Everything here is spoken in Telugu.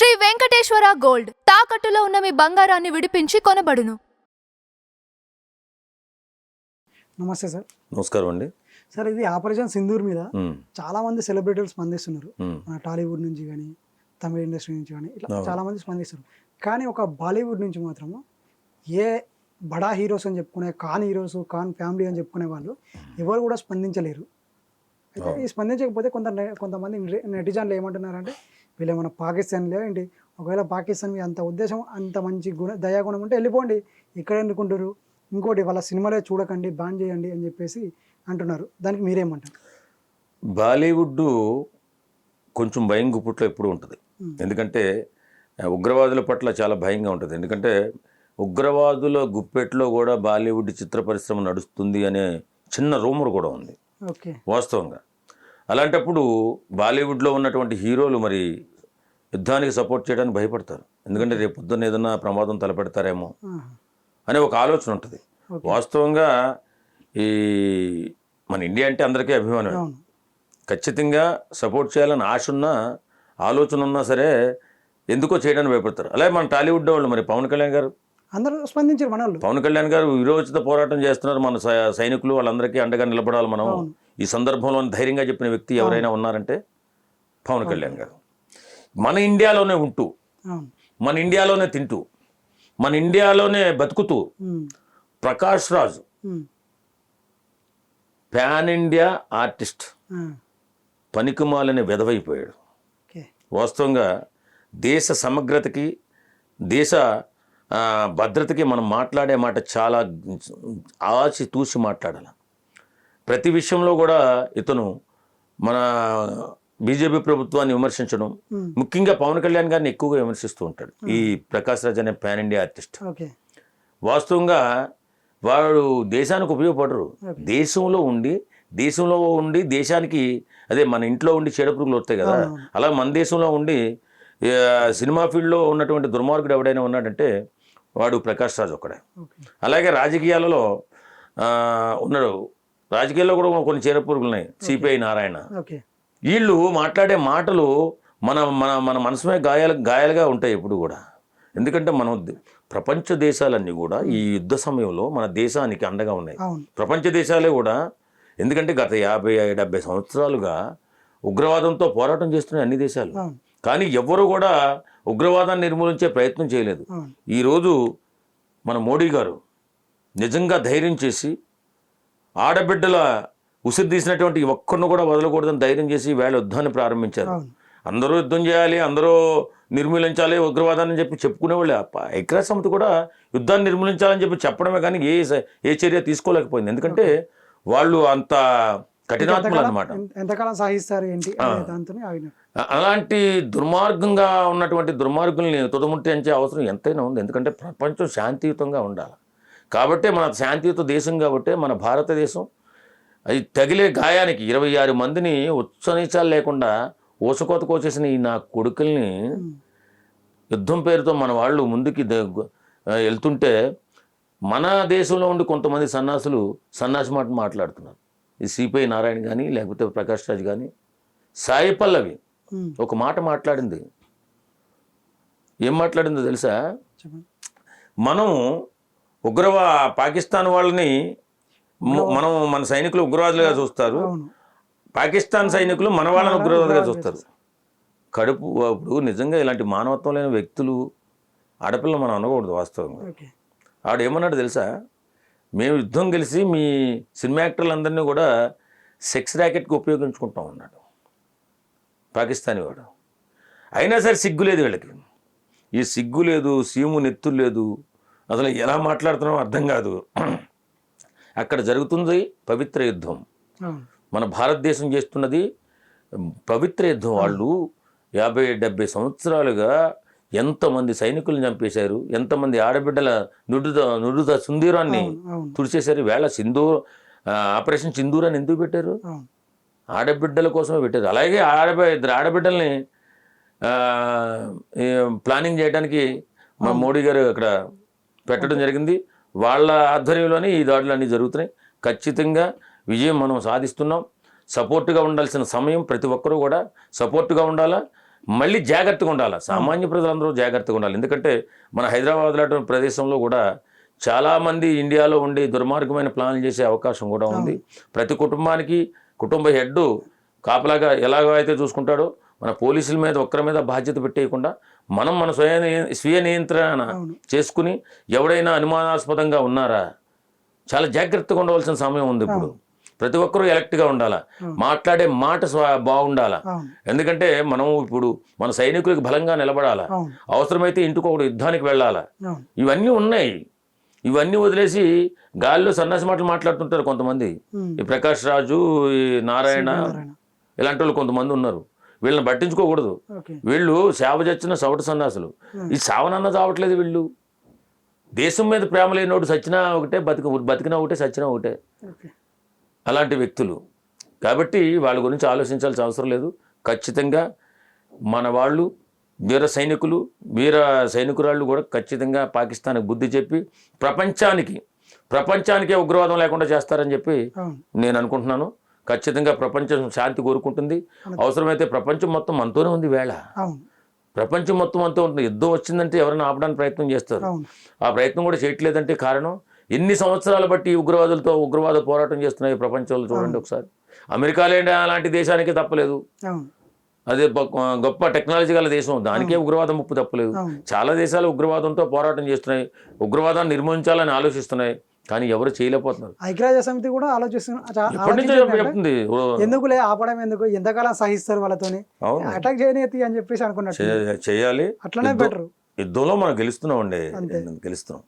శ్రీ వెంకటేశ్వర గోల్డ్. తాకట్టులో ఉన్న మీ బంగారాన్ని విడిపించి కొనబడును. నమస్తే సార్. నమస్కారం అండి. సార్ ఇది ఆపరేషన్ సింధూర్ మీద చాలా మంది సెలబ్రిటీలు స్పందిస్తున్నారు. మన టాలీవుడ్ నుంచి కానీ తమిళ ఇండస్ట్రీ నుంచి కానీ ఇట్లా. చాలా మంది స్పందిస్తారు కానీ ఒక బాలీవుడ్ నుంచి మాత్రము ఏ బడా హీరోస్ అని చెప్పుకునే కాన్ హీరోస్ కాన్ ఫ్యామిలీ అని చెప్పుకునే వాళ్ళు ఎవరు కూడా స్పందించలేరు. అయితే. ఈ స్పందించకపోతే కొంత కొంతమంది నెటిజన్లు ఏమంటున్నారంటే వీళ్ళు ఏమన్నా పాకిస్తాన్లే ఏంటి? ఒకవేళ పాకిస్తాన్ అంత ఉద్దేశం అంత మంచి గుణ దయాగుణం ఉంటే వెళ్ళిపోండి. ఇక్కడ ఎందుకుంటారు? ఇంకోటి వాళ్ళ సినిమాలే చూడకండి బ్యాన్ చేయండి అని చెప్పేసి అంటున్నారు. దానికి మీరేమంటారు? బాలీవుడ్ కొంచెం భయం గుప్పుట్లో ఎప్పుడు ఉంటుంది. ఎందుకంటే ఉగ్రవాదుల పట్ల చాలా భయంగా ఉంటుంది. ఎందుకంటే ఉగ్రవాదుల గుప్పెట్లో కూడా బాలీవుడ్ చిత్ర పరిశ్రమ నడుస్తుంది అనే చిన్న రూమర్ కూడా ఉంది. ఓకే. వాస్తవంగా. అలాంటప్పుడు బాలీవుడ్లో ఉన్నటువంటి హీరోలు మరి యుద్ధానికి సపోర్ట్ చేయడానికి భయపడతారు. ఎందుకంటే రేపు పొద్దున్న ఏదైనా ప్రమాదం తలపెడతారేమో. అనే ఒక ఆలోచన ఉంటుంది. వాస్తవంగా ఈ మన ఇండియా అంటే అందరికీ అభిమానం ఖచ్చితంగా సపోర్ట్ చేయాలని ఆశ ఉన్నా ఆలోచన ఉన్నా సరే ఎందుకో చేయడానికి భయపడతారు. అలాగే మన టాలీవుడ్ వాళ్ళు మరి పవన్ కళ్యాణ్ గారు. అందరూ స్పందించారు మన పవన్ కళ్యాణ్ గారు విరోచిత పోరాటం చేస్తున్నారు. మన సైనికులు వాళ్ళందరికీ అండగా నిలబడాలి మనం. ఈ సందర్భంలో ధైర్యంగా చెప్పిన వ్యక్తి ఎవరైనా ఉన్నారంటే పవన్ కళ్యాణ్ గారు. మన ఇండియాలోనే ఉంటూ మన ఇండియాలోనే తింటూ మన ఇండియాలోనే బతుకుతూ. Prakash Raju. Pan India artist. పనికిమాలని వెదవైపోయాడు ఓకే వాస్తవంగా దేశ సమగ్రతకి దేశ భద్రతకి మనం మాట్లాడే మాట చాలా ఆచి తూసి మాట్లాడాలి ప్రతి విషయంలో కూడా ఇతను మన బీజేపీ ప్రభుత్వాన్ని విమర్శించడం ఉమ్. ముఖ్యంగా పవన్ కళ్యాణ్ గారిని ఎక్కువగా విమర్శిస్తూ ఉంటాడు. ఈ ప్రకాష్ రాజ్ అనే పాన్ ఇండియా ఆర్టిస్ట్. వాస్తవంగా వాడు దేశానికి ఉపయోగపడరు. దేశంలో ఉండి దేశంలో ఉండి దేశానికి అదే మన ఇంట్లో ఉండి చీడపురుగులు వస్తాయి కదా. అలా మన దేశంలో ఉండి సినిమా ఫీల్డ్లో ఉన్నటువంటి దుర్మార్గుడు ఎవడైనా ఉన్నాడంటే వాడు ప్రకాష్ రాజ్ ఒక్కడే. అలాగే రాజకీయాలలో ఉన్నాడు. రాజకీయాల్లో కూడా కొన్ని చీడపురుగులు ఉన్నాయి. సిపిఐ నారాయణ. ఓకే. వీళ్ళు మాట్లాడే మాటలు మన మన మన మనసుమే గాయాలు గాయాలుగా ఉంటాయి ఎప్పుడు కూడా. ఎందుకంటే మనం ప్రపంచ దేశాలన్నీ కూడా ఈ యుద్ధ సమయంలో మన దేశానికి అండగా ఉన్నాయి. ప్రపంచ దేశాలే కూడా. ఎందుకంటే గత యాభై డెబ్బై సంవత్సరాలుగా ఉగ్రవాదంతో పోరాటం చేస్తున్నాయి అన్ని దేశాలు. కానీ ఎవ్వరూ కూడా ఉగ్రవాదాన్ని నిర్మూలించే ప్రయత్నం చేయలేదు. ఈరోజు మన మోడీ గారు నిజంగా ధైర్యం చేసి ఆడబిడ్డల ఉసిరి తీసినటువంటి ఒక్కరిని కూడా వదలకూడదని ధైర్యం చేసి వేళ యుద్ధాన్ని ప్రారంభించారు. అందరూ యుద్ధం చేయాలి అందరూ నిర్మూలించాలి ఉగ్రవాదాన్ని చెప్పి చెప్పుకునేవాళ్ళే. ఐక్యరాజ్య కూడా యుద్ధాన్ని నిర్మూలించాలని చెప్పి చెప్పడమే కానీ ఏ ఏ చర్య తీసుకోలేకపోయింది. ఎందుకంటే వాళ్ళు అంత కఠినాత్ములు ఎంతకాలం- అన్నమాట. ఎంత- ఎంతకాలం సాగిస్తారు ఏంటి అనే దాంతో ఆగినారు అ- అలాంటి దుర్మార్గంగా ఉన్నటువంటి దుర్మార్గుల్ని తుదముట్టించే అవసరం ఎంతైనా ఉంది. ఎందుకంటే ప్రపంచం శాంతియుతంగా ఉండాలి. కాబట్టే మన శాంతియుత దేశం కాబట్టే మన భారతదేశం అది తగిలే గాయానికి ఇరవై ఆరు మందిని ఉచ్చనీచాలు లేకుండా ఊసకోత కోసేసిన ఈ నా కొడుకుల్ని. యుద్ధం పేరుతో మన వాళ్ళు ముందుకి వెళ్తుంటే మన దేశంలో ఉండి కొంతమంది సన్నాసులు సన్నాసి మాట మాట్లాడుతున్నారు ఈ సిపిఐ నారాయణ కానీ లేకపోతే ప్రకాష్ రాజ్ కానీ సాయి పల్లవి. ఒక మాట మాట్లాడింది ఏం మాట్లాడిందో తెలుసా మనం ఉగ్రవా పాకిస్తాన్ వాళ్ళని మనం మన సైనికులు ఉగ్రవాదులుగా చూస్తారు. పాకిస్తాన్ సైనికులు మన వాళ్ళని ఉగ్రవాదులుగా చూస్తారు. కడుపు అప్పుడు నిజంగా ఇలాంటి మానవత్వం లేని వ్యక్తులు ఆడపిల్ల మనం అనకూడదు వాస్తవంగా. ఆడు ఏమన్నాడు తెలుసా? మేము యుద్ధం కలిసి మీ సినిమా యాక్టర్లందరినీ కూడా సెక్స్ ర్యాకెట్కి ఉపయోగించుకుంటాం అన్నాడు. పాకిస్తానీ వాడు. అయినా సరే సిగ్గు లేదు వీళ్ళకి. ఈ సిగ్గు లేదు సీము నెత్తులు లేదు. అసలు ఎలా మాట్లాడుతున్నామో అర్థం కాదు. అక్కడ జరుగుతుంది పవిత్ర యుద్ధం. మన భారతదేశం చేస్తున్నది పవిత్ర యుద్ధం. వాళ్ళు యాభై డెబ్బై సంవత్సరాలుగా ఎంతమంది సైనికులను చంపేశారు ఎంతమంది ఆడబిడ్డల నుడుద నుడుద అవును తుడిచేశారు. వేళ సింధూ ఆపరేషన్ సింధూర్ అని ఎందుకు పెట్టారు? ఆడబిడ్డల కోసమే పెట్టారు. అలాగే ఆడబి ఇద్దరు ఆడబిడ్డల్ని ప్లానింగ్ చేయడానికి మా మోడీ గారు అక్కడ పెట్టడం జరిగింది. వాళ్ళ ఆధ్వర్యంలోనే ఈ దాడులు అన్నీ జరుగుతున్నాయి. ఖచ్చితంగా విజయం మనం సాధిస్తున్నాం. సపోర్టుగా ఉండాల్సిన సమయం ప్రతి ఒక్కరూ కూడా సపోర్టుగా ఉండాలా? మళ్ళీ జాగ్రత్తగా ఉండాలి? సామాన్య ప్రజలందరూ జాగ్రత్తగా ఉండాలి. ఎందుకంటే మన హైదరాబాద్ లాంటి ప్రదేశంలో కూడా చాలామంది ఇండియాలో ఉండి దుర్మార్గమైన ప్లాన్లు చేసే అవకాశం కూడా ఉంది. ప్రతి కుటుంబానికి కుటుంబ హెడ్ కాపలాగా ఎలాగో అయితే చూసుకుంటాడో మన పోలీసుల మీద ఒక్కరి మీద బాధ్యత పెట్టేయకుండా మనం మన స్వయ స్వీయ నియంత్రణ. చేసుకుని ఎవడైనా అనుమానాస్పదంగా ఉన్నారా? చాలా జాగ్రత్తగా ఉండవలసిన సమయం ఉంది ఇప్పుడు. ప్రతి ఒక్కరూ ఎలక్ట్గా ఉండాలా? మాట్లాడే మాట బాగుండాలా? ఎందుకంటే మనం ఇప్పుడు మన సైనికులకు బలంగా నిలబడాలా? అవసరమైతే ఇంటికి యుద్ధానికి వెళ్ళాలా? ఇవన్నీ ఉన్నాయి. ఇవన్నీ వదిలేసి గాలిలో సన్నాసి మాటలు మాట్లాడుతుంటారు కొంతమంది. ఈ ప్రకాష్ రాజు ఈ నారాయణ. ఇలాంటి వాళ్ళు కొంతమంది ఉన్నారు. వీళ్ళని పట్టించుకోకూడదు. వీళ్ళు సేవ చచ్చిన సవట సన్నాసులు. ఈ సావనన్న చావట్లేదు వీళ్ళు. దేశం మీద ప్రేమ లేనోడు సచ్చినా ఒకటే బతిక బతికినా ఒకటే సచ్చినా ఒకటే. అలాంటి వ్యక్తులు. కాబట్టి వాళ్ళ గురించి ఆలోచించాల్సిన అవసరం లేదు. ఖచ్చితంగా మన వాళ్ళు వీర సైనికులు వీర సైనికురాళ్ళు కూడా ఖచ్చితంగా పాకిస్తాన్కి బుద్ధి చెప్పి ప్రపంచానికి ప్రపంచానికే ఉగ్రవాదం లేకుండా చేస్తారని చెప్పి నేను అనుకుంటున్నాను. ఖచ్చితంగా ప్రపంచం శాంతి కోరుకుంటుంది. అవసరమైతే ప్రపంచం మొత్తం మనతోనే ఉంది వేళ. ప్రపంచం మొత్తం అంతా ఉంటుంది. యుద్ధం వచ్చిందంటే ఎవరైనా ఆపడానికి ప్రయత్నం చేస్తారు. ఆ ప్రయత్నం కూడా చేయట్లేదంటే కారణం? ఎన్ని సంవత్సరాలు బట్టి ఉగ్రవాదులతో ఉగ్రవాద పోరాటం చేస్తున్నాయి ప్రపంచంలో చూడండి ఒకసారి. అమెరికా లేని అలాంటి దేశానికి తప్పలేదు. అదే గొప్ప- గొప్ప టెక్నాలజీ గల దేశం దానికే ఉగ్రవాదం ముప్పు తప్పలేదు. చాలా దేశాలు ఉగ్రవాదంతో పోరాటం చేస్తున్నాయి. ఉగ్రవాదాన్ని నిర్మూలించాలని ఆలోచిస్తున్నాయి. కానీ ఎవరు చేయలేకపోతున్నారు. ఐక్యరాజ్య సమితి కూడా ఓ, ఎందుకులే ఆపడం ఎందుకు? ఎంతకాలం సహిస్తారు వాళ్ళతోని? అటాక్ చేయనీయతి అని చెప్పేసి అనుకున్నట్టు. చేయ- చేయాలి. అట్లనే బెటర్. యుద్ధంలో మనం గెలుస్తున్నాం అండి. గెలుస్తున్నాం.